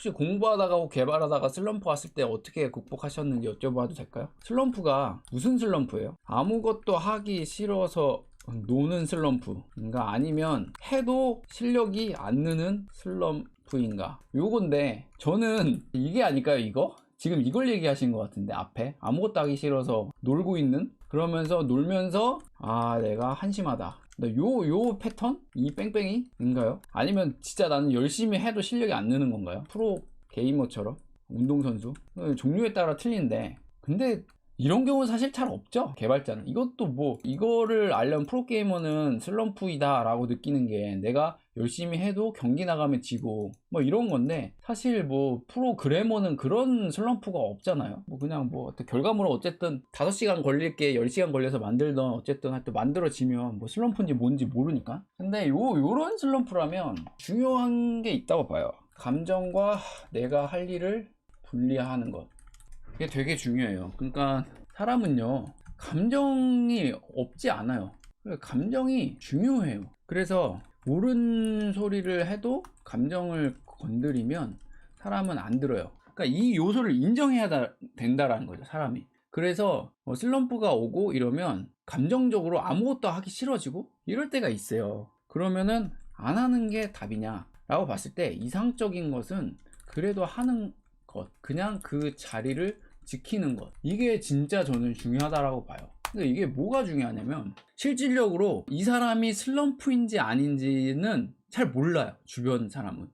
혹시 공부하다가 혹 개발하다가 슬럼프 왔을 때 어떻게 극복하셨는지 여쭤봐도 될까요? 슬럼프가 무슨 슬럼프예요? 아무것도 하기 싫어서 노는 슬럼프인가 아니면 해도 실력이 안 느는 슬럼프인가 요건데 저는 이게 아닐까요 이거? 지금 이걸 얘기하신 것 같은데 앞에 아무것도 하기 싫어서 놀고 있는 그러면서 놀면서 아 내가 한심하다 요, 요 패턴? 이 뺑뺑이인가요? 아니면 진짜 나는 열심히 해도 실력이 안 느는 건가요? 프로 게이머처럼? 운동선수? 어, 종류에 따라 틀린데 근데 이런 경우는 사실 잘 없죠. 개발자는. 이것도 뭐 이거를 알려면 프로게이머는 슬럼프이다 라고 느끼는 게 내가 열심히 해도 경기 나가면 지고 뭐 이런 건데 사실 뭐 프로그래머는 그런 슬럼프가 없잖아요. 뭐 그냥 뭐 결과물은 어쨌든 5시간 걸릴 게 10시간 걸려서 만들던 어쨌든 하여튼 만들어지면 뭐 슬럼프인지 뭔지 모르니까. 근데 요 요런 슬럼프라면 중요한 게 있다고 봐요. 감정과 내가 할 일을 분리하는 것 이게 되게 중요해요. 그러니까 사람은요, 감정이 없지 않아요. 감정이 중요해요. 그래서 옳은 소리를 해도 감정을 건드리면 사람은 안 들어요. 그러니까 이 요소를 인정해야 다- 된다라는 거죠, 사람이. 그래서 뭐 슬럼프가 오고 이러면 감정적으로 아무것도 하기 싫어지고 이럴 때가 있어요. 그러면은 안 하는 게 답이냐 라고 봤을 때 이상적인 것은 그래도 하는 것, 그냥 그 자리를 지키는 것. 이게 진짜 저는 중요하다라고 봐요. 근데 이게 뭐가 중요하냐면 실질적으로 이 사람이 슬럼프인지 아닌지는 잘 몰라요. 주변 사람은.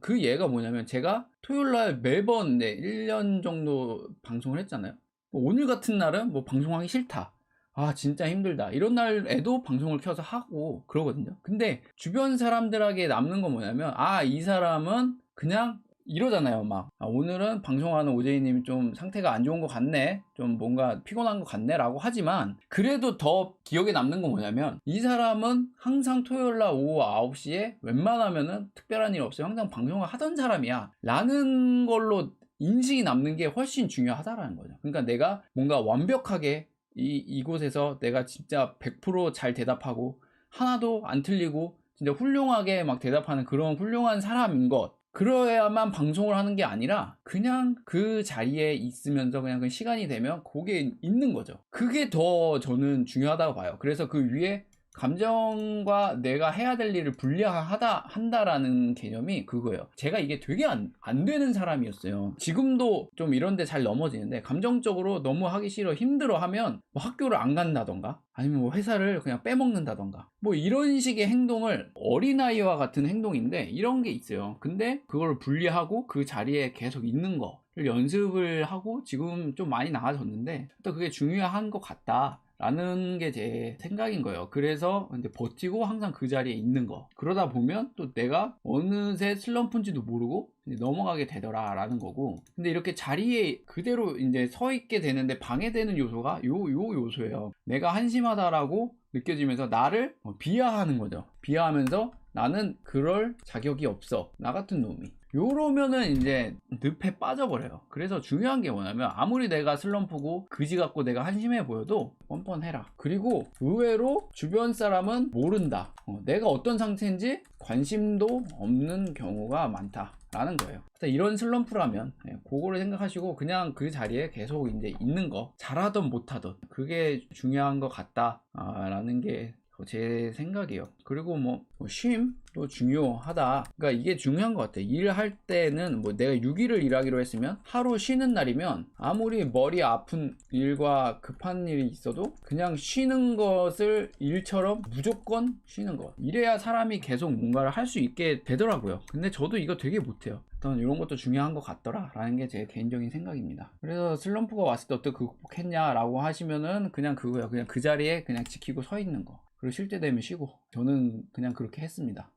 그 예가 뭐냐면 제가 토요일 날 매번 네, 1년 정도 방송을 했잖아요. 뭐 오늘 같은 날은 뭐 방송하기 싫다. 아, 진짜 힘들다. 이런 날에도 방송을 켜서 하고 그러거든요. 근데 주변 사람들에게 남는 건 뭐냐면, 아, 이 사람은 그냥 이러잖아요. 막, 아, 오늘은 방송하는 오재희님이 좀 상태가 안 좋은 것 같네. 좀 뭔가 피곤한 것 같네. 라고 하지만, 그래도 더 기억에 남는 건 뭐냐면, 이 사람은 항상 토요일 날 오후 9시에 웬만하면은 특별한 일 없어요. 항상 방송을 하던 사람이야. 라는 걸로 인식이 남는 게 훨씬 중요하다라는 거죠. 그러니까 내가 뭔가 완벽하게 이, 이곳에서 내가 진짜 100%잘 대답하고 하나도 안 틀리고 진짜 훌륭하게 막 대답하는 그런 훌륭한 사람인 것. 그러야만 방송을 하는 게 아니라 그냥 그 자리에 있으면서 그냥 그 시간이 되면 거기에 있는 거죠. 그게 더 저는 중요하다고 봐요. 그래서 그 위에 감정과 내가 해야 될 일을 분리하다 한다라는 개념이 그거예요. 제가 이게 되게 안, 안 되는 사람이었어요. 지금도 좀 이런데 잘 넘어지는데 감정적으로 너무 하기 싫어 힘들어 하면 뭐 학교를 안 간다던가 아니면 뭐 회사를 그냥 빼먹는다던가 뭐 이런 식의 행동을 어린아이와 같은 행동인데 이런 게 있어요. 근데 그걸 분리하고 그 자리에 계속 있는 거 연습을 하고 지금 좀 많이 나아졌는데 또 그게 중요한 것 같다. 라는 게 제 생각인 거예요. 그래서 이제 버티고 항상 그 자리에 있는 거. 그러다 보면 또 내가 어느새 슬럼프인지도 모르고 넘어가게 되더라 라는 거고. 근데 이렇게 자리에 그대로 이제 서 있게 되는데 방해되는 요소가 요, 요 요소예요. 내가 한심하다라고 느껴지면서 나를 어, 비하하는 거죠. 비하하면서 나는 그럴 자격이 없어. 나 같은 놈이. 요러면은 이제 늪에 빠져버려요. 그래서 중요한 게 뭐냐면 아무리 내가 슬럼프고 그지 같고 내가 한심해 보여도 뻔뻔해라. 그리고 의외로 주변 사람은 모른다. 어, 내가 어떤 상태인지 관심도 없는 경우가 많다. 라는 거예요. 이런 슬럼프라면 예, 그거를 생각하시고 그냥 그 자리에 계속 이제 있는 거 잘하든 못하든 그게 중요한 것 같다 라는 게 제 생각이에요. 그리고 뭐, 뭐 쉼도 중요하다. 그러니까 이게 중요한 것 같아요. 일할 때는 뭐 내가 6일을 일하기로 했으면 하루 쉬는 날이면 아무리 머리 아픈 일과 급한 일이 있어도 그냥 쉬는 것을 일처럼 무조건 쉬는 것. 이래야 사람이 계속 뭔가를 할 수 있게 되더라고요. 근데 저도 이거 되게 못해요. 어떤 이런 것도 중요한 것 같더라 라는 게 제 개인적인 생각입니다 그래서 슬럼프가 왔을 때 어떻게 극복했냐 라고 하시면은 그냥 그거예요 그냥 그 자리에 그냥 지키고 서 있는 거 그리고 쉴 때 되면 쉬고. 저는 그냥 그렇게 했습니다